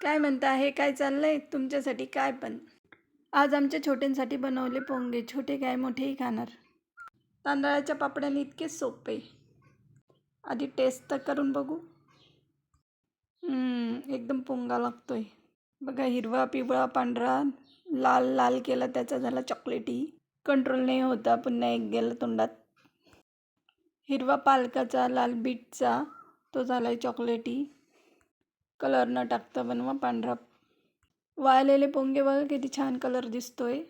काय म्हणता? हे काय चाललंय? तुमच्यासाठी काय पण. आज आमच्या छोट्यांसाठी बनवले पोंगे. छोटे काय मोठेही खाणार. तांदळाच्या पापड्याने इतके सोपे. आधी टेस्ट तर करून बघू. एकदम पोंगा लागतोय. बघा हिरवा पिवळा पांढरा लाल लाल केला त्याचा झाला चॉकलेटी कंट्रोल नाही होता पुन्हा एक गेला तोंडात. हिरवा पालकाचा लाल बीटचा तो झाला आहे चॉकलेटी कलर न टाकता बनवा पांढरा. वाळलेले पोंगे बघा किती छान कलर दिसतोय.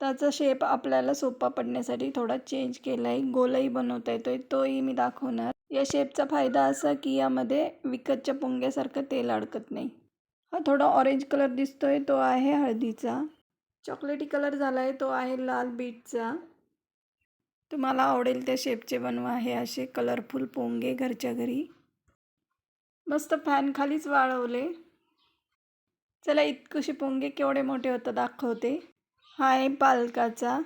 त्याचा शेप आपल्याला सोपा पडण्यासाठी थोडा चेंज केला आहे गोलही बनवता येतोय. तोही मी दाखवणार. या शेपचा फायदा असा की यामध्ये विकतच्या पोंग्यासारखं तेल अडकत नाही. हा थोडा ऑरेंज कलर दिसतोय. तो आहे हळदीचा. चॉकलेटी कलर झाला आहे तो आहे लाल बीटचा तुम्हाला आवडेल त्या शेपचे बनवा. हे असे कलरफुल पोंगे घरच्या घरी. मस्त फॅन खालीच वाळवले. चला इतकशी पोंगे केवढे मोठे होतं दाखवते. हा आहे पालकाचा.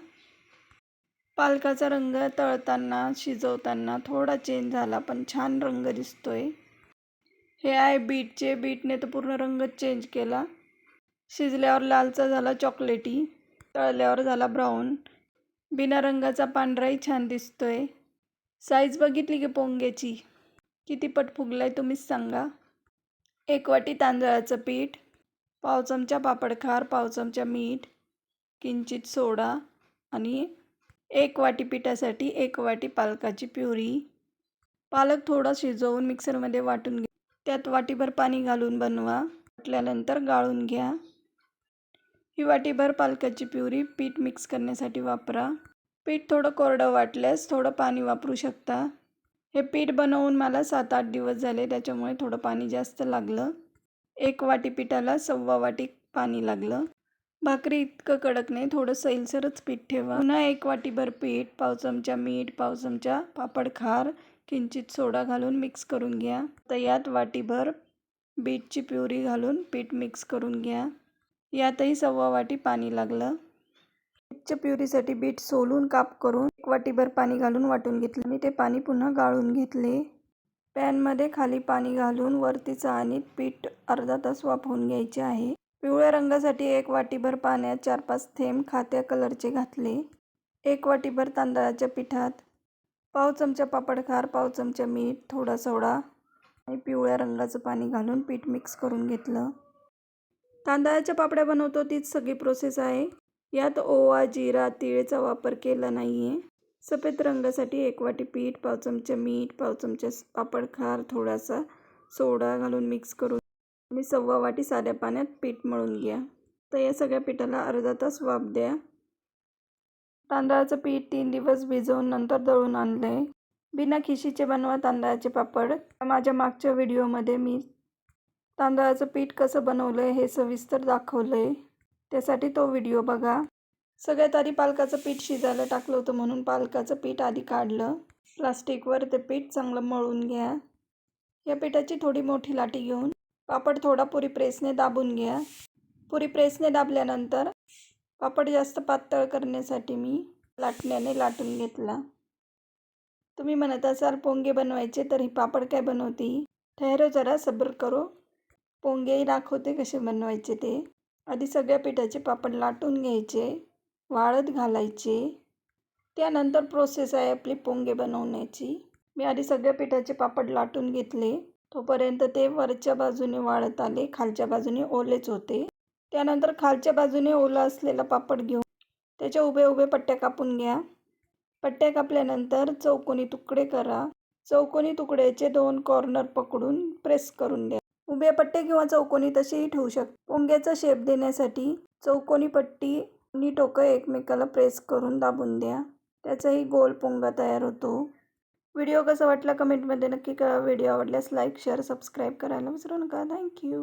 पालकाचा रंग तळताना शिजवताना थोडा चेंज झाला पण छान रंग दिसतोय. हे आहे बीटचे बीटने तर पूर्ण रंगच चेंज केला. शिजल्यावर लालचा झाला चॉकलेटी तळल्यावर झाला ब्राऊन बिना रंगाचा पांढराही छान दिसतोय. साईज बघितली की पोंग्याची? किती पट फुगलं आहे तुम्हीच सांगा. एक वाटी तांदळाचं पीठ पाव चमचा पापडखार पाव चमचा मीठ किंचित सोडा आणि एक वाटी पिठासाठी एक वाटी पालकाची प्युरी. पालक थोडा शिजवून मिक्सरमध्ये वाटून घ्या. त्यात वाटीभर पाणी घालून बनवा. वाटल्यानंतर गाळून घ्या. ही वाटीभर पालकाची प्युरी पीठ मिक्स करण्यासाठी वापरा. पीठ थोडं कोरडं वाटल्यास थोडं पाणी वापरू शकता. हे पीठ बनवून मला सात आठ दिवस झाले त्याच्यामुळे थोडं पाणी जास्त लागलं. एक वाटी पिठाला सव्वा वाटी पाणी लागलं. भाकरी इतकं कडक नाही थोडं सैलसरच पीठ ठेवा. पुन्हा एक वाटीभर पीठ पाव चमचा मीठ पाव चमचा पापड खार किंचित सोडा घालून मिक्स करून घ्या. तर यात वाटीभर बीटची प्युरी घालून पीठ मिक्स करून घ्या. यातही सव्वा वाटी पाणी लागलं. बीटच्या प्युरीसाठी बीट सोलून काप करून एक वाटीभर पाणी घालून वाटून घेतलं मी ते पाणी पुन्हा गाळून घेतले. पॅनमध्ये खाली पाणी घालून वरती आणि पीठ अर्धा तास वाफवून घ्यायचे आहे. पिवळ्या रंगासाठी एक वाटीभर पाण्यात चार पाच थेंब खात्या कलरचे घातले. एक वाटीभर तांदळाच्या पिठात पाव चमचा पापडखार पाव चमचा मीठ थोडा सोडा आणि पिवळ्या रंगाचं पाणी घालून पीठ मिक्स करून घेतलं. तांदळाच्या पापड्या बनवतो तीच सगळी प्रोसेस आहे. यात ओवा जिरा तिळचा वापर केला नाही आहे सफेद रंगासाठी एक वाटी पीठ पाव चमचे मीठ पाव चमचे पापड खार थोडासा सोडा घालून मिक्स करून आणि सव्वा वाटी साध्या पाण्यात पीठ मळून घ्या. तर या सगळ्या पिठाला अर्धा तास वाफ द्या. तांदळाचं पीठ तीन दिवस भिजवून नंतर दळून आणलं आहे बिना खिशीचे बनवा तांदळाचे पापड. माझ्या मागच्या व्हिडिओमध्ये मी तांदळाचं पीठ कसं बनवलं आहे हे सविस्तर दाखवलं आहे त्यासाठी तो व्हिडिओ बघा. सगळ्यात आधी पालकाचं पीठ शिजायला टाकलं होतं म्हणून पालकाचं पीठ आधी काढलं. प्लास्टिकवर ते पीठ चांगलं मळून घ्या. या पिठाची थोडी मोठी लाटी घेऊन पापड थोडा पुरी प्रेसने दाबून घ्या. पुरी प्रेसने दाबल्यानंतर पापड जास्त पातळ करण्यासाठी मी लाटण्याने लाटून घेतला. तुम्ही म्हणत असाल पोंगे बनवायचे तर ही पापड काय बनवते? ठहरो जरा सबर करो. पोंगेही दाखवते कसे बनवायचे ते. आधी सगळ्या पिठाचे पापड लाटून घ्यायचे वाळत घालायचे. त्यानंतर प्रोसेस आहे आपली पोंगे बनवण्याची. मी आधी सगळ्या पिठाचे पापड लाटून घेतले. तोपर्यंत ते वरच्या बाजूने वाळत आले खालच्या बाजूने ओलेच होते. त्यानंतर खालच्या बाजूने ओला असलेला पापड घेऊन त्याच्या उभे उभे पट्ट्या कापून घ्या. पट्ट्या कापल्यानंतर चौकोनी तुकडे करा. चौकोनी तुकड्याचे दोन कॉर्नर पकडून प्रेस करून द्या उभे पट्टे किंवा चौकोनी तसेही ठेवू शक पोंग्याचा शेप देण्यासाठी चौकोनी पट्टी आणि टोकं एकमेकाला प्रेस करून दाबून द्या. त्याचाही गोल पोंगा तयार होतो. व्हिडिओ कसा वाटला कमेंटमध्ये नक्की कळा व्हिडिओ आवडल्यास लाईक शेअर सबस्क्राईब करायला विसरू नका. थँक्यू